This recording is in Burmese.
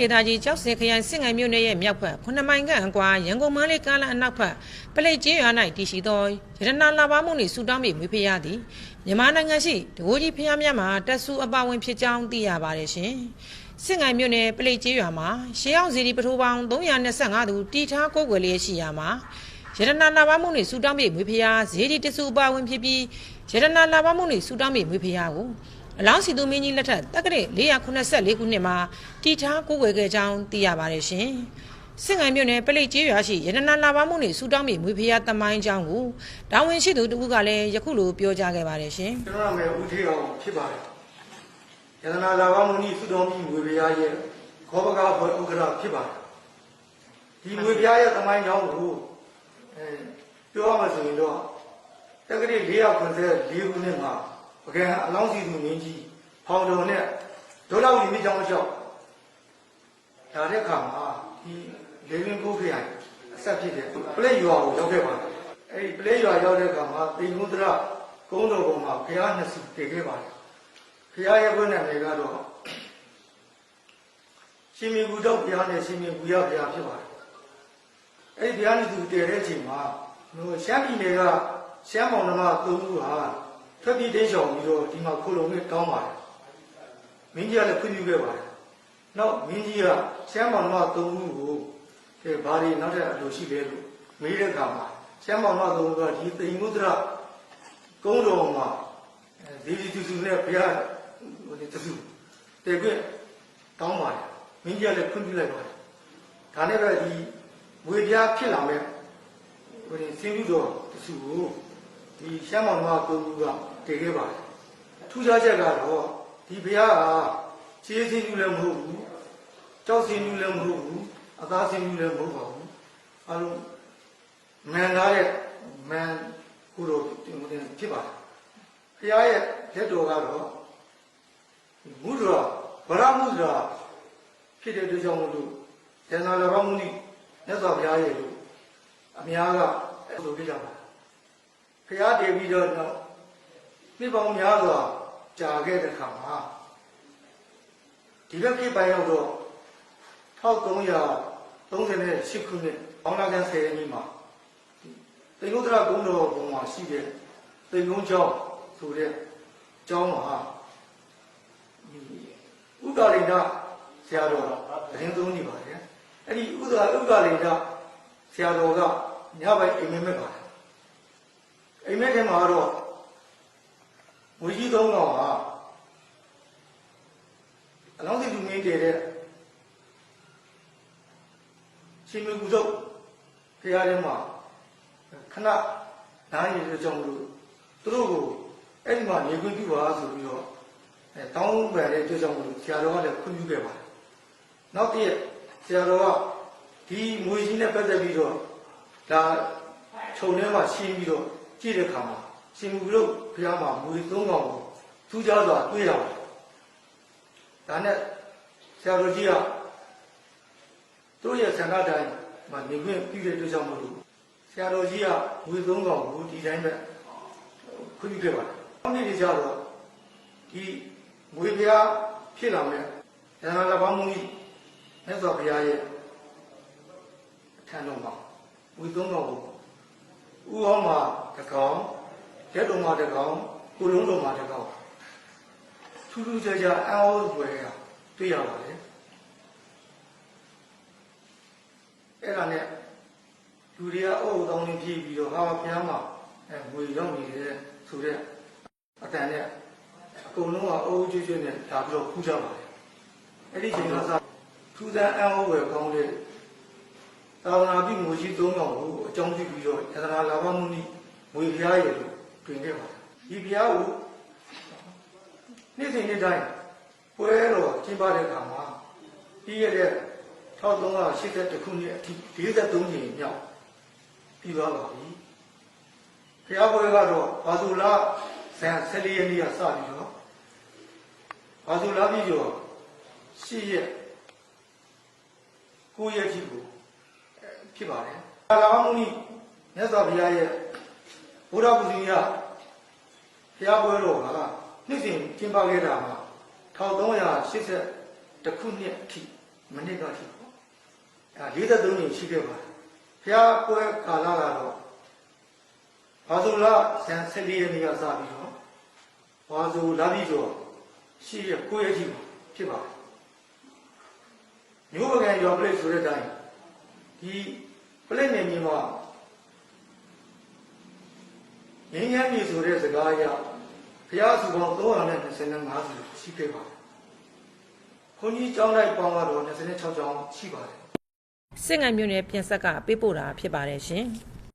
တိုင်းဒေသကြီးကြောက်စင်ခရိုင်စစ်ငိုင်မြို့နယ်ရဲ့မြောက်ဘက်9မိုင်ခန့်အကွာရန်ကုန်မန္တလေးကားလမ်းအနောက်ဘက်ပလိတ်ကျေးရွာ၌တည်ရှိသောရတနာလာပါမှုနှင့်ဆူတောင်းပြီးမွေးဖျားသည်မြန်မာနိုင်ငံရှိတကိုးကြီးဖျားများမှာတက်ဆူအပါဝင်ဖြစ်ကြောင်းသိရပါတယ်ရှင်စစ်ငိုင်မြို့နယ်ပလိတ်ကျေးရွာမှာရှေးအောင်စီဒီပထိုးပေါင်း325သူတီထားကိုယ်ွယ်လျက်ရှိရာမှာရတနာလာပါမှုနှင့်ဆူတောင်းပြီးမွေးဖျားဈေးဒီတဆူအပါဝင်ဖြစ်ပြီးရတနာလာပါမှုနှင့်ဆူတောင်းပြီးမွေးဖျားကို အလောင်းစီသူမင်းကြီးလက်ထက်တက္ကရာ484ခုနှစ်မှာတီထားကိုးကွယ်ခဲ့ကြောင်းသိရပါတယ်ရှင်။စင်ငိုင်မြို့နယ်ပလိတ်ကျေးရွာရှိရတနာလာပါမှုနှင့်စူတောင်းပြီးမွေဖျားတမိုင်းကြောင်းကိုတာဝန်ရှိသူတဦးကလည်းယခုလိုပြောကြားခဲ့ပါတယ်ရှင်ကျွန်တော်နာမည်ဦးထေးအောင်ဖြစ်ပါတယ်။ယန္တနာလာဘမုနိသုတော်ပြီးငွေပြားရဲ့ခောပကားဖွဲ့ဥက္ကဋ္ဌဖြစ်ပါတယ်။ဒီငွေပြားရဲ့သမိုင်းကြောင်းကိုအဲပြောရမှာဆိုရင်တော့တက္ကရာ494ခုနှစ်မှာ ပကံအလောင်းစီသူမင်းကြီးဖောင်တော်နဲ့ဒေါလောက်ဒီမိကြောင်းလျှောက်ဒါတဲ့အခါမှာဒီလေလင်းကိုခိုင်အဆက်ဖြစ်တဲ့ပလက်ရွာကိုရောက်ခဲ့ပါတယ်။အဲဒီပလက်ရွာရောက်တဲ့အခါမှာတိန်ကုန်းတရကုန်းတော်ပေါ်မှာဘုရားနှစ်ဆူတည်ခဲ့ပါတယ်။ဘုရားရဲ့ဘုန်းနာမည်ကတော့ရှင်မီကူတော့ဘုရားနဲ့ရှင်မီကူရဘုရားဖြစ်ပါတယ်။အဲဒီဘုရားနှစ်ဆူတည်တဲ့အချိန်မှာဟိုရှမ်းပြည်နယ်ကရှမ်းမောင်နှမသုံးခုဟာ ထွက်ပြေးတိမ်းရှောင်ပြီးတော့ဒီမှာခုလုံနဲ့တောင်းပါတယ်။မင်းကြီးကလည်းခွင့်ပြုခဲ့ပါတယ်။နောက်မင်းကြီးကရှမ်းမောင်နှမသုံးခုကိုကဲဘာတွေနောက်ထပ်အလိုရှိလဲလို့မေးတဲ့အခါမှာရှမ်းမောင်နှမသုံးခုကဒီတိမ်မုဒ္ဒရာကုန်းတော်မှာဒီဒီသူစုနဲ့ဘုရားဟိုဒီသူစုတေခွင့်တောင်းပါတယ်။မင်းကြီးကလည်းခွင့်ပြုလိုက်ပါတယ်။ဒါနဲ့ပဲဒီဝေပြားဖြစ်လာမဲ့ဟိုဒီစင်ပြီးတော့သူစုကိုဒီရှမ်းမောင်နှမသုံးခုက တည်ခဲ့ပါတယ်။ထူးခြားချက်ကတော့ဒီဘုရားဟာခြေစင်းယူလည်းမဟုတ်ဘူး။ကြောက်စင်းယူလည်းမဟုတ်ဘူး။အသားစင်းယူလည်းမဟုတ်ပါဘူး။အဲလိုမန်သားရဲ့မန်ကိုတော့တင်တင်ဖြစ်ပါတယ်။ဘုရားရဲ့လက်တော်ကတော့မုဒ္ဒရာဗရမုဒ္ဒရာဖြစ်တဲ့အတွက်ကြောင့်မို့လို့ဇေနာလဘောင်းမုနိမြတ်စွာဘုရားရဲ့လို့အများကအဲ့လိုပြကြပါတယ်။ဘုရားတည်ပြီးတော့ နှစ်ပေါင်းများစွာကြာခဲ့တဲ့ခါမှာဒီဘက်ခေတ်ပိုင်းရောက်တော့1338ခုနှစ်ဘောင်းလာကန်10ရက်နေ့မှာတိန်ုဒ္ဒရာကုန်းတော်ဘုံမှာရှိတဲ့တိန်ကုန်းကျောင်းဆိုတဲ့ကျောင်းမှာဥဒ္ဒါရိဏဆရာတော်သတင်းသုံးနေပါတယ်အဲ့ဒီဥဒ္ဒါဥဒ္ဒါရိဏဆရာတော်ကညပိုင်းအိမ်မက်မဲ့ပါတယ်အိမ်မက်ထဲမှာတော့ ဝီကြီးသုံးတော်ဟာအလောင်းစီသူမင်းတည်တဲ့ရှင်မကူစုပ်ဖရာထဲမှာခဏနားရည်တဲ့ကြောင့်လို့သူတို့ကိုအဲ့ဒီမှာနေခွင့်ပြုပါဆိုပြီးတော့အဲတောင်းပန်တဲ့အတွက်ကြောင့်လို့ဆရာတော်ကလည်းခွင့်ပြုခဲ့ပါတယ်နောက်တစ်ရက်ဆရာတော်ကဒီငွေကြီးနဲ့ပတ်သက်ပြီးတော့ဒါခြုံထဲမှာရှင်းပြီးတော့ကြည့်တဲ့အခါမှာ ရှင်မူလို့ဘုရားမှာငွေသုံးကောင်ကိုထူးခြားစွာတွေ့ရတယ်။ဒါနဲ့ဆရာတော်ကြီးကသူ့ရဲ့ဆန္ဒတိုင်းမှာနေခွင့်ပြုတဲ့အတွက်ကြောင့်မလို့ဆရာတော်ကြီးကငွေသုံးကောင်ကိုဒီတိုင်းပဲခွင့်ပြုခဲ့ပါတယ်။နောက်နေ့ကျတော့ဒီငွေဘုရားဖြစ်လာမဲ့ဇာနာလဘောင်းမူကြီးမြတ်စွာဘုရားရဲ့ထံတော်မှာဝီသုံးတော်ကိုဥဟောမှာတကောင် ရက်တော်မှာတကောင်ကိုလုံးတော်မှာတကောင်ထူးထူးခြားခြားအံ့ဩဖွယ်ရာတွေ့ရပါတယ်အဲ့ဒါနဲ့လူတွေကအုပ်အုံတောင်းနေပြေးပြီးတော့ဟာဘုရားမှာအဲငွေရောက်နေတယ်ဆိုတဲ့အတန်နဲ့အကုန်လုံးကအုပ်ကျွတ်ကျွတ်နဲ့ဒါပြီးတော့ခူးကြပါတယ်အဲ့ဒီချိန်ကစထူးဆန်းအံ့ဩဖွယ်ကောင်းတဲ့သာဝနာပြုငွေရှိ၃កောင်ကိုအကြောင်းပြုပြီးတော့ယတနာလာဘမုနိငွေဖျားရည်လို့ တွင်ခဲ့ပါတယ်။ဒီဖျားကိုနေ့စဉ်နေ့တိုင်းပွဲတော်ကျင်းပတဲ့အခါမှာပြီးရတဲ့1382ခုနှစ်အထိ43နှစ်မြောက်ပြီးသွားပါပြီ။ဖျားပွဲကတော့ဘာသူလာဇန်14ရက်နေ့ကစပြီးတော့ဘာသူလာပြီးတော့8ရက်9ရက်ထိကိုဖြစ်ပါတယ်။သာလမုနိမြတ်စွာဘုရားရဲ့ ဘုရားပူဇေယဘုရားပွဲတော်ကနှစ်စဉ်ကျင်းပခဲ့တာမှာ1380ခုနှစ်အထိမနစ်ကရှိပေါ့အဲ43နှစ်ရှိခဲ့ပါတယ်ဘုရားပွဲကာလကတော့ဘာဆိုလာဆန်14ရက်နေ့ကစပြီးတော့ဘာဆိုလာပြီးတော့ရှိရ9ရက်ရှိပါဖြစ်ပါတယ်မျိုးပကံရောပလိတ်ဆိုတဲ့အတိုင်းဒီပလိတ်နေမြေမှာ ငင်းငယ်မြေဆိုတဲ့စကားအရဘုရားစုပေါင်း325စုရှိခဲ့ပါတယ်ခွန်ကြီးကျောင်းလိုက်ပေါင်းကတော့26ကျောင်းရှိပါတယ်စစ်ငံမြို့နယ်ပြန်ဆက်ကပေးပို့တာဖြစ်ပါတယ်ရှင်။